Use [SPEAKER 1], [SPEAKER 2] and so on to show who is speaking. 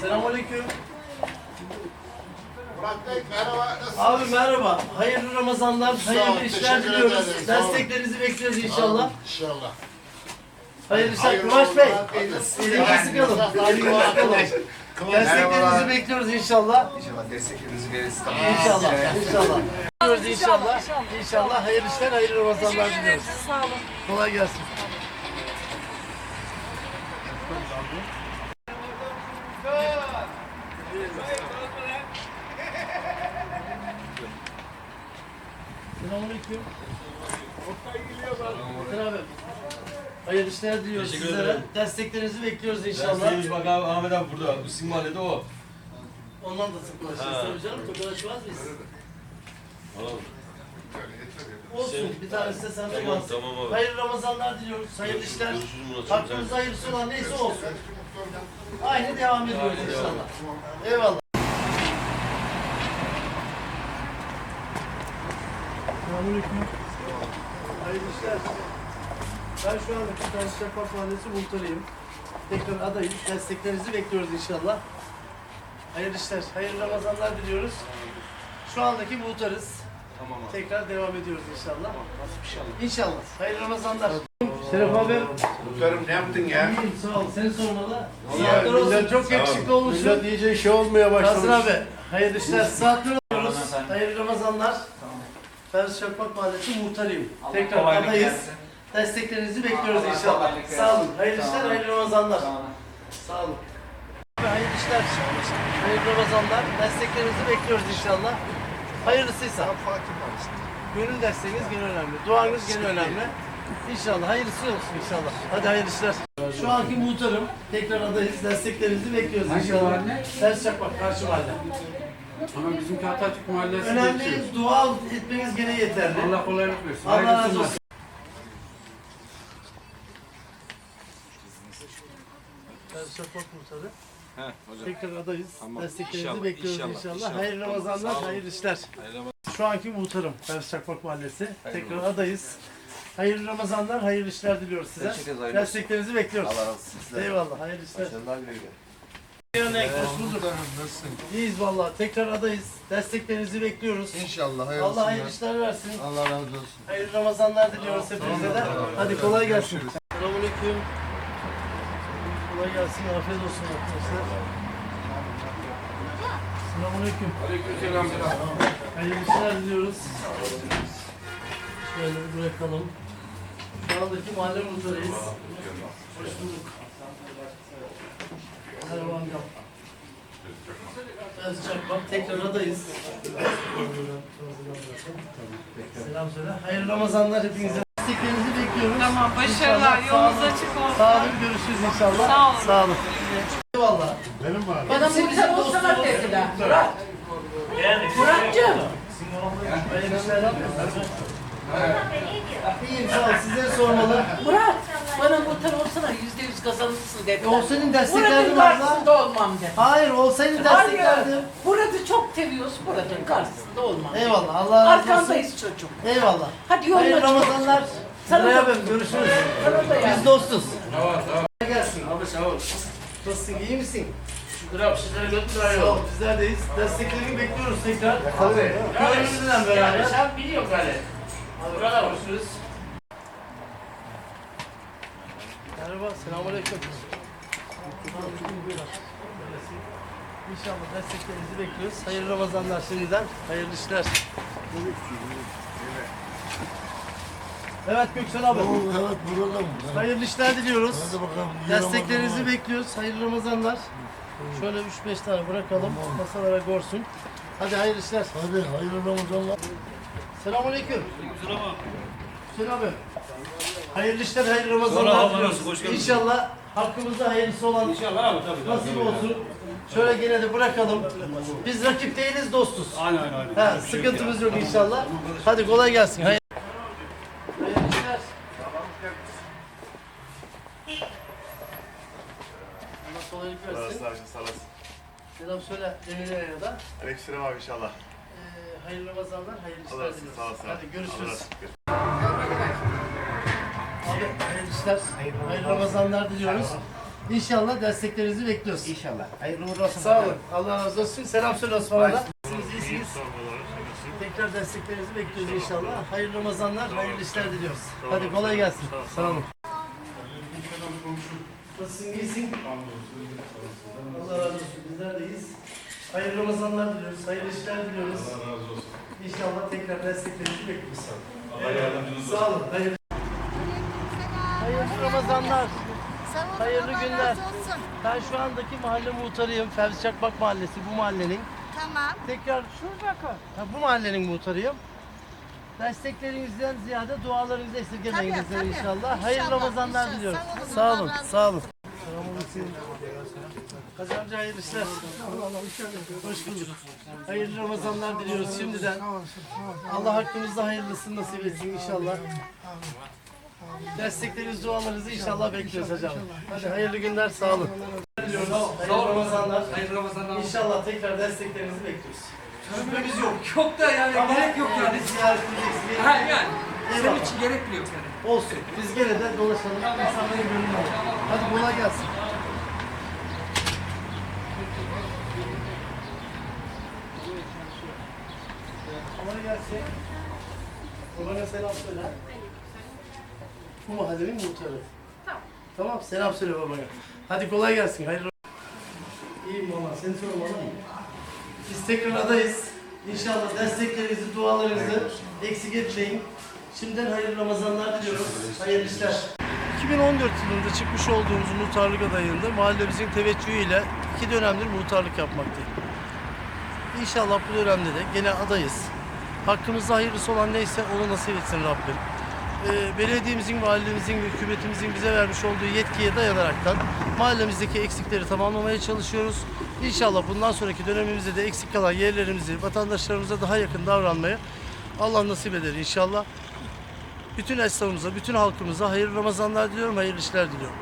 [SPEAKER 1] Selamünaleyküm.
[SPEAKER 2] Merhaba.
[SPEAKER 1] Abi merhaba. Hayırlı Ramazanlar, hayırlı işler
[SPEAKER 2] teşekkür
[SPEAKER 1] diliyoruz.
[SPEAKER 2] ederiz, sağ olun.
[SPEAKER 1] Desteklerinizi bekliyoruz inşallah.
[SPEAKER 2] İnşallah.
[SPEAKER 1] Hayırlı işler.
[SPEAKER 2] Hayırlı
[SPEAKER 1] Kıvanç Bey,
[SPEAKER 2] olsunlar.
[SPEAKER 1] elinizi sıkalım. Elinizi sıkalım. Desteklerinizi bekliyoruz inşallah.
[SPEAKER 3] İnşallah desteklerinizi veririz.
[SPEAKER 1] İnşallah, inşallah. Bekliyoruz inşallah. İnşallah hayırlı işler, hayırlı Ramazanlar diliyoruz.
[SPEAKER 4] Sağ olun.
[SPEAKER 1] Kolay gelsin. Selamünaleyküm. Oktay abi. Hayırlı işler diliyoruz
[SPEAKER 5] Teşekkür
[SPEAKER 1] sizlere.
[SPEAKER 5] ederim.
[SPEAKER 1] Desteklerinizi bekliyoruz inşallah.
[SPEAKER 5] İnşallah. Bak abi Ahmet abi burada. Bu sizin mahallede o.
[SPEAKER 1] Ondan da sıklaşırız
[SPEAKER 5] Ha.
[SPEAKER 1] tabii canım. Tokalaşmaz mıyız?
[SPEAKER 5] Alalım.
[SPEAKER 1] Olsun. Bir tanesi de sende
[SPEAKER 5] Tamam,
[SPEAKER 1] kalsın.
[SPEAKER 5] tamam abi.
[SPEAKER 1] Hayırlı Ramazanlar diliyoruz. Hayırlı işler. Hakkımızda hayırlısı olan neyse olsun. Aynı devam ediyoruz
[SPEAKER 5] Aynı devam.
[SPEAKER 1] inşallah. Eyvallah. Selamünaleyküm. Hayırlı işler. Ben şu anda Kırtaş Şafak Mahallesi muhtarıyım. Tekrar adayım. Desteklerinizi bekliyoruz inşallah. Hayırlı işler, hayırlı Ramazanlar diliyoruz. Şu andaki muhtarız.
[SPEAKER 3] Tamam abi.
[SPEAKER 1] Tekrar devam ediyoruz inşallah. İnşallah. Hayırlı Ramazanlar. Şeref abi.
[SPEAKER 2] Muhtarım ne yaptın ya?
[SPEAKER 1] İyiyim sağ ol. Seni sormalı. Saatler olsun. Çok yakışıklı olmuşsun.
[SPEAKER 2] Millet iyice şey olmaya
[SPEAKER 1] Kasım
[SPEAKER 2] başlamış.
[SPEAKER 1] abi. Hayırlı işler. Saatler oluyoruz. Hayırlı Ramazanlar. Ben Şafak Mahallesi muhtarıyım. Tekrar adayız. Desteklerinizi bekliyoruz inşallah. Sağ olun. Hayırlı işler, hayırlı Ramazanlar. Sağ olun. Hayırlı işler. Hayırlı Ramazanlar. Desteklerinizi bekliyoruz inşallah. Hayırlısıysa. Gönül desteğiniz gene önemli. Duanız gene önemli. İnşallah hayırlısı olsun inşallah. Hadi hayırlı işler. Şu anki muhtarım. Tekrar adayız. Desteklerinizi bekliyoruz inşallah. Ters çakmak karşı mahalle.
[SPEAKER 6] Ama bizimki Atatürk Mahallesi geçiyor.
[SPEAKER 1] Önemli dua etmeniz gene yeterli.
[SPEAKER 6] Allah kolaylık versin.
[SPEAKER 1] Allah razı olsun. Ters çakmak muhtarı.
[SPEAKER 3] Hocam.
[SPEAKER 1] Tekrar adayız.
[SPEAKER 3] Tamam.
[SPEAKER 1] Desteklerinizi
[SPEAKER 3] İnşallah,
[SPEAKER 1] bekliyoruz inşallah.
[SPEAKER 3] inşallah, inşallah.
[SPEAKER 1] Hayırlı Ramazanlar,
[SPEAKER 3] Sağ olun.
[SPEAKER 1] hayırlı işler.
[SPEAKER 3] Hayırlı
[SPEAKER 1] Şu anki muhtarım Ters Çakmak Mahallesi.
[SPEAKER 3] Hayırlı
[SPEAKER 1] Tekrar adayız. Hayırlı Ramazanlar, hayırlı işler diliyoruz size.
[SPEAKER 3] Teşekkür ederiz, hayırlı olsun.
[SPEAKER 1] Desteklerinizi bekliyoruz.
[SPEAKER 3] Allah razı olsun. Sizler.
[SPEAKER 1] Eyvallah, hayırlı işler.
[SPEAKER 3] Başarılar güle güle.
[SPEAKER 1] Yerine hoş bulduk. İyiyiz vallahi. Tekrar adayız. Desteklerinizi bekliyoruz.
[SPEAKER 2] İnşallah hayırlısı.
[SPEAKER 1] Allah hayırlı işler versin.
[SPEAKER 2] Allah razı olsun.
[SPEAKER 1] Hayırlı Ramazanlar diliyoruz hepinize de. Hadi kolay gelsin. Selamünaleyküm. Kolay gelsin. Afiyet olsun arkadaşlar. Selamünaleyküm.
[SPEAKER 6] Aleykümselam.
[SPEAKER 1] Hayırlı işler diliyoruz. Şöyle bir bırakalım. Şu andaki mahalle muhtarıyız. Hoş bulduk. Merhaba amcam. Ben Çakmak. Tekrar adayız. Selam söyle. Hayırlı Ramazanlar hepinize. Desteklerinizi bekliyoruz.
[SPEAKER 4] Tamam, başarılar.
[SPEAKER 1] İnşallah.
[SPEAKER 4] Yolunuz açık olsun.
[SPEAKER 1] Sağ olun. Görüşürüz inşallah.
[SPEAKER 4] Sağ olun.
[SPEAKER 1] Sağ olun. Eyvallah.
[SPEAKER 2] Benim var.
[SPEAKER 4] Bana muhtar olsana dediler. Murat. Muratcığım.
[SPEAKER 1] İyiyim sağ ol. Sizleri sormalı.
[SPEAKER 4] Murat. Bana muhtar olsana yüzde yüz kazanırsın dediler.
[SPEAKER 1] Olsaydın
[SPEAKER 4] Buranın
[SPEAKER 1] desteklerdim abla.
[SPEAKER 4] karşısında olmam dedi.
[SPEAKER 1] Hayır olsaydın
[SPEAKER 4] Hayır.
[SPEAKER 1] desteklerdim.
[SPEAKER 4] Burada çok seviyoruz. Buranın karşısında olmam.
[SPEAKER 1] Eyvallah. Allah razı olsun.
[SPEAKER 4] Arkandayız çocuğum.
[SPEAKER 1] Eyvallah.
[SPEAKER 4] Hadi yolun
[SPEAKER 1] Hayırlı Ramazanlar.
[SPEAKER 4] Sana da-
[SPEAKER 1] görüşürüz.
[SPEAKER 4] Sana da yani.
[SPEAKER 1] Biz dostuz. Kolay gelsin. Abi sağ ol. Nasılsın? iyi misin? Şükür abi sizlere götürüyor. Sağ ol. Bizlerdeyiz. Desteklerini bekliyoruz tekrar. Tabii. Köylümüzle beraber.
[SPEAKER 7] Sen biliyorsun gari.
[SPEAKER 1] Burada görüşürüz. Merhaba, selamünaleyküm. İnşallah desteklerinizi bekliyoruz. Hayırlı Ramazanlar şimdiden. Hayırlı işler. Evet Göksel abi.
[SPEAKER 2] Evet buradayım.
[SPEAKER 1] Hayırlı işler diliyoruz.
[SPEAKER 2] Hadi bakalım. iyi
[SPEAKER 1] Desteklerinizi
[SPEAKER 2] Ramazanlar.
[SPEAKER 1] bekliyoruz. Hayırlı Ramazanlar. Şöyle 3-5 tane bırakalım. Masalara gorsun. Hadi hayırlı işler.
[SPEAKER 2] Hadi hayırlı Ramazanlar.
[SPEAKER 1] Selamünaleyküm. Hüseyin abi. Hayırlı işler, hayırlı Ramazanlar diliyoruz. İnşallah hakkımızda hayırlısı olan
[SPEAKER 7] İnşallah abi tabii. tabii.
[SPEAKER 1] nasip olsun. Şöyle gene de bırakalım. Biz rakip değiliz, dostuz.
[SPEAKER 7] Aynen aynen. aynen.
[SPEAKER 1] Ha, sıkıntımız yok inşallah. Hadi kolay gelsin. Hayır. Hayırlı işler. Allah kolaylık versin.
[SPEAKER 8] Sağ olasın, sağ olasın.
[SPEAKER 1] Selam söyle Demirel'e da.
[SPEAKER 8] Aleykümselam abi inşallah.
[SPEAKER 1] Ee, hayırlı Ramazanlar, hayırlı
[SPEAKER 8] Allah
[SPEAKER 1] işler
[SPEAKER 8] razı olsun,
[SPEAKER 1] diliyoruz.
[SPEAKER 8] sağ olasın.
[SPEAKER 1] Hadi görüşürüz.
[SPEAKER 8] Allah razı olsun.
[SPEAKER 1] Abi hayırlı işler, hayırlı Ramazanlar diliyoruz. İnşallah desteklerinizi bekliyoruz.
[SPEAKER 8] İnşallah. Hayırlı uğurlu olsun.
[SPEAKER 1] Sağ olun. Allah razı olsun. Selam söyle Osman'a da. Siz iyisiniz. Tekrar desteklerinizi bekliyoruz inşallah. Hayırlı Ramazanlar, hayırlı işler diliyoruz. Hadi kolay gelsin. Sağ olun. Nasılsın, iyisin? Allah razı olsun. Bizler de iyiyiz. Hayırlı Ramazanlar diliyoruz, hayırlı işler diliyoruz. Allah razı olsun. İnşallah tekrar desteklerinizi bekliyoruz. Allah yardımcınız olsun. Sağ olun. Hayırlı Ramazanlar.
[SPEAKER 9] Sağ olun,
[SPEAKER 1] Hayırlı
[SPEAKER 9] Allah
[SPEAKER 1] günler.
[SPEAKER 9] razı olsun.
[SPEAKER 1] Ben şu andaki mahalle muhtarıyım. Fevzi Çakmak Mahallesi bu mahallenin.
[SPEAKER 9] Tamam.
[SPEAKER 1] Tekrar ha, bu mahallenin muhtarıyım. Desteklerinizden ziyade dualarınızı esirgemeyin
[SPEAKER 9] Tabii,
[SPEAKER 1] inşallah. Hayırlı
[SPEAKER 9] İnşallah,
[SPEAKER 1] Ramazanlar
[SPEAKER 9] inşallah.
[SPEAKER 1] diliyorum.
[SPEAKER 9] Sağ
[SPEAKER 1] Sağ
[SPEAKER 9] olun,
[SPEAKER 1] olun,
[SPEAKER 9] Allah razı
[SPEAKER 1] sağ olun. Selamünaleyküm. Hacı amca hayırlı işler. Hoş bulduk. Hayırlı Ramazanlar diliyoruz şimdiden. Allah hakkımızda hayırlısını nasip etsin inşallah. Destekleriniz, dualarınızı inşallah bekliyoruz hocam. Hadi hayırlı günler, sağ olun. Hayırlı Ramazanlar.
[SPEAKER 6] Hayırlı Ramazanlar.
[SPEAKER 1] İnşallah tekrar desteklerinizi bekliyoruz. Şüphemiz yok.
[SPEAKER 6] Çok da yani
[SPEAKER 1] Ama
[SPEAKER 6] gerek yok yani.
[SPEAKER 1] Biz ziyaretiniz
[SPEAKER 6] Ha yani.
[SPEAKER 1] Eyvallah.
[SPEAKER 6] için gerek bile yok yani.
[SPEAKER 1] Olsun. Biz gene de dolaşalım. İnsanların gönlünü alalım. Hadi kolay gelsin. Kolay gelsin. Babana selam söyle. Bu mahallenin muhtarı. Tamam. Tamam selam söyle babana. Hadi kolay gelsin. Hayırlı İyiyim valla. Seni sormalı mı? Biz tekrar adayız. İnşallah desteklerinizi, dualarınızı eksik etmeyin. Şimdiden hayırlı Ramazanlar diliyoruz. Hayırlı işler. 2014 yılında çıkmış olduğumuz muhtarlık adayında mahallemizin teveccühüyle iki dönemdir muhtarlık yapmaktayım. İnşallah bu dönemde de gene adayız. Hakkımızda hayırlısı olan neyse onu nasip etsin Rabbim. Ee, belediyemizin, mahallemizin ve hükümetimizin bize vermiş olduğu yetkiye dayanaraktan mahallemizdeki eksikleri tamamlamaya çalışıyoruz. İnşallah bundan sonraki dönemimizde de eksik kalan yerlerimizi vatandaşlarımıza daha yakın davranmaya Allah nasip eder inşallah. Bütün esnafımıza, bütün halkımıza hayırlı Ramazanlar diliyorum, hayırlı işler diliyorum.